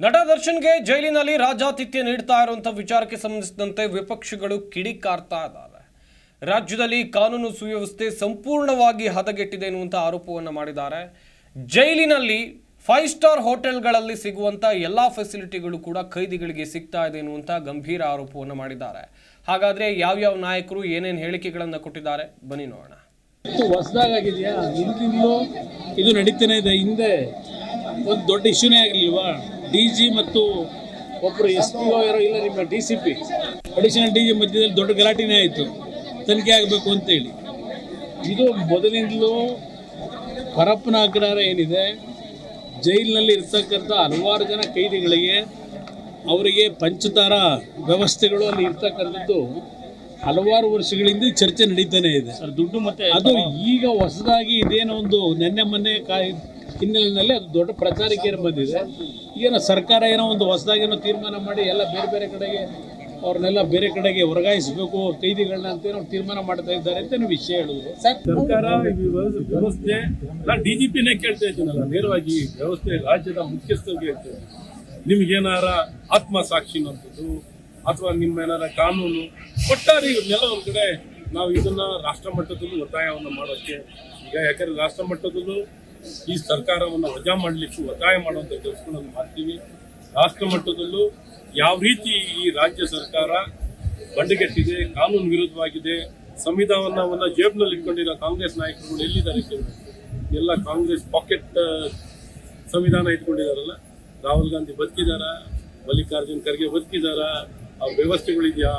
ನಟ ದರ್ಶನ್ಗೆ ಜೈಲಿನಲ್ಲಿ ರಾಜಾತಿಥ್ಯ ನೀಡ್ತಾ ಇರುವಂಥ ವಿಚಾರಕ್ಕೆ ಸಂಬಂಧಿಸಿದಂತೆ ವಿಪಕ್ಷಗಳು ಕಿಡಿಕಾರ್ತಾ ಇದ್ದಾರೆ ರಾಜ್ಯದಲ್ಲಿ ಕಾನೂನು ಸುವ್ಯವಸ್ಥೆ ಸಂಪೂರ್ಣವಾಗಿ ಹದಗೆಟ್ಟಿದೆ ಎನ್ನುವಂಥ ಆರೋಪವನ್ನು ಮಾಡಿದ್ದಾರೆ. ಜೈಲಿನಲ್ಲಿ ಫೈವ್ ಸ್ಟಾರ್ ಹೋಟೆಲ್ಗಳಲ್ಲಿ ಸಿಗುವಂಥ ಎಲ್ಲ ಫೆಸಿಲಿಟಿಗಳು ಕೂಡ ಕೈದಿಗಳಿಗೆ ಸಿಗ್ತಾ ಇದೆ ಎನ್ನುವಂಥ ಗಂಭೀರ ಆರೋಪವನ್ನು ಮಾಡಿದ್ದಾರೆ. ಹಾಗಾದರೆ ಯಾವ್ಯಾವ ನಾಯಕರು ಏನೇನು ಹೇಳಿಕೆಗಳನ್ನು ಕೊಟ್ಟಿದ್ದಾರೆ? ಬನ್ನಿ ನೋಡೋಣ. ಹೊಸದಾಗಿದೆಯಾ ಇದು ನಡೀತಾನೆ ಇದೆ. ಹಿಂದೆ ಒಂದು ದೊಡ್ಡ ಇಶ್ಯೂನೇ ಆಗಲಿಲ್ವಾ ಡಿ ಜಿ ಮತ್ತು ಒಬ್ಬರು ಎಸ್ ಪಿ ಯಾರೋ ಇಲ್ಲ ನಿಮ್ಮ D C P additional D G ಮಧ್ಯದಲ್ಲಿ ದೊಡ್ಡ ಗಲಾಟೆನೇ ಆಯಿತು. ತನಿಖೆ ಆಗಬೇಕು ಅಂತೇಳಿ ಇದು ಮೊದಲಿಂದಲೂ ಪರಪ್ಪನ ಅಗ್ರಹಾರ ಏನಿದೆ ಜೈಲಿನಲ್ಲಿ ಇರ್ತಕ್ಕಂಥ ಹಲವಾರು ಜನ ಕೈದಿಗಳಿಗೆ ಅವರಿಗೆ ಪಂಚತಾರ ವ್ಯವಸ್ಥೆಗಳು ಅಲ್ಲಿ ಇರ್ತಕ್ಕಂಥದ್ದು ಹಲವಾರು ವರ್ಷಗಳಿಂದ ಚರ್ಚೆ ನಡೀತಾನೆ ಇದೆ. ಸರ್ ದುಡ್ಡು ಮತ್ತೆ ಅದು ಈಗ ಹೊಸದಾಗಿ ಇದೇನೋ ಒಂದು ನೆನ್ನೆ ಮೊನ್ನೆ ಕಾ ಹಿನ್ನೆಲೆಯಲ್ಲಿ ಅದು ದೊಡ್ಡ ಪ್ರಚಾರಕ್ಕೆ ಏನ್ ಬಂದಿದೆ. ಏನೋ ಸರ್ಕಾರ ಏನೋ ಒಂದು ಹೊಸದಾಗೇನೋ ತೀರ್ಮಾನ ಮಾಡಿ ಎಲ್ಲ ಬೇರೆ ಬೇರೆ ಕಡೆಗೆ ಅವ್ರನ್ನೆಲ್ಲ ಬೇರೆ ಕಡೆಗೆ ವರ್ಗಾಯಿಸಬೇಕು ಕೈದಿಗಳನ್ನ ಅಂತ ಏನೋ ತೀರ್ಮಾನ ಮಾಡ್ತಾ ಇದ್ದಾರೆ ಅಂತ ನೀವು ವಿಷಯ ಹೇಳಿದ್ರು ಸರ್ಕಾರ ವ್ಯವಸ್ಥೆ- ನಾ ನಾನು ಡಿ ಜಿ ಪಿನೇ ಕೇಳ್ತಾ ಇದ್ದೀನಲ್ಲ ನೇರವಾಗಿ ವ್ಯವಸ್ಥೆ ರಾಜ್ಯದ ಮುಖ್ಯಸ್ಥರಿಗೆ ಹೇಳ್ತೇನೆ. ನಿಮ್ಗೇನಾರ ಆತ್ಮಸಾಕ್ಷಿ ಅನ್ನೋದು ಅಥವಾ ನಿಮ್ಮ ಏನಾರ ಕಾನೂನು ಒಟ್ಟಾರೆ ಇವ್ರನ್ನೆಲ್ಲ ಒಂದು ಕಡೆ ನಾವು ಇದನ್ನ ರಾಷ್ಟ್ರ ಮಟ್ಟದಲ್ಲೂ ಒತ್ತಾಯವನ್ನು ಮಾಡೋಕ್ಕೆ ಈಗ ಯಾಕಂದ್ರೆ ರಾಷ್ಟ್ರ ಮಟ್ಟದಲ್ಲೂ ಈ ಸರ್ಕಾರವನ್ನು ವಜಾ ಮಾಡಲಿಕ್ಕೆ ಒತ್ತಾಯ ಮಾಡುವಂತ ಕೆಲಸಗಳನ್ನು ಮಾಡ್ತೀವಿ. ರಾಷ್ಟ್ರ ಮಟ್ಟದಲ್ಲೂ ಯಾವ ರೀತಿ ಈ ರಾಜ್ಯ ಸರ್ಕಾರ ಬಂಡಗೆಟ್ಟಿದೆ, ಕಾನೂನು ವಿರುದ್ಧವಾಗಿದೆ, ಸಂವಿಧಾನವನ್ನ ಜೇಬ್ನಲ್ಲಿ ಇಟ್ಕೊಂಡಿರೋ ಕಾಂಗ್ರೆಸ್ ನಾಯಕರುಗಳು ಎಲ್ಲಿದ್ದಾರೆ ಎಲ್ಲ ಕಾಂಗ್ರೆಸ್ ಪಾಕೆಟ್ ಸಂವಿಧಾನ ಇಟ್ಕೊಂಡಿದಾರಲ್ಲ ರಾಹುಲ್ ಗಾಂಧಿ ಬದುಕಿದಾರ? ಮಲ್ಲಿಕಾರ್ಜುನ್ ಖರ್ಗೆ ಬದುಕಿದಾರ? ಆ ವ್ಯವಸ್ಥೆಗಳಿದೆಯಾ?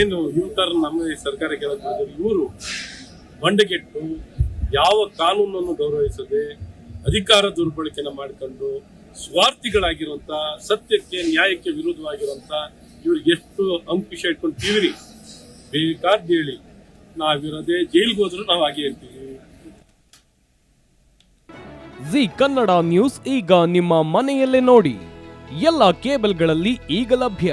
ಏನು ಯೂ ನಮ್ಮ ಸರ್ಕಾರ ಕೆಲಸ ಇವರು ಬಂಡಗೆಟ್ಟು ಯಾವ ಕಾನೂನನ್ನು ಗೌರವಿಸದೆ ಅಧಿಕಾರ ದುರ್ಬಳಕೆನ ಮಾಡಿಕೊಂಡು ಸ್ವಾರ್ಥಿಗಳಾಗಿರುವಂತ, ಸತ್ಯಕ್ಕೆ, ನ್ಯಾಯಕ್ಕೆ ವಿರುದ್ಧವಾಗಿರುವಂತ ಇವ್ರಿಗೆ ಎಷ್ಟು ಅಂಕುಶ ಇಟ್ಕೊಂಡು ತೀವ್ರಿ ಹೇಳಿ. ನಾವಿರೋದೆ ಜೈಲ್ಗೆ ಹೋದ್ರು ನಾವು ಹಾಗೆ ಇರ್ತೀವಿ. ಜಿ ಕನ್ನಡ ನ್ಯೂಸ್ ಈಗ ನಿಮ್ಮ ಮನೆಯಲ್ಲೇ ನೋಡಿ. ಎಲ್ಲ ಕೇಬಲ್ಗಳಲ್ಲಿ ಈಗ ಲಭ್ಯ.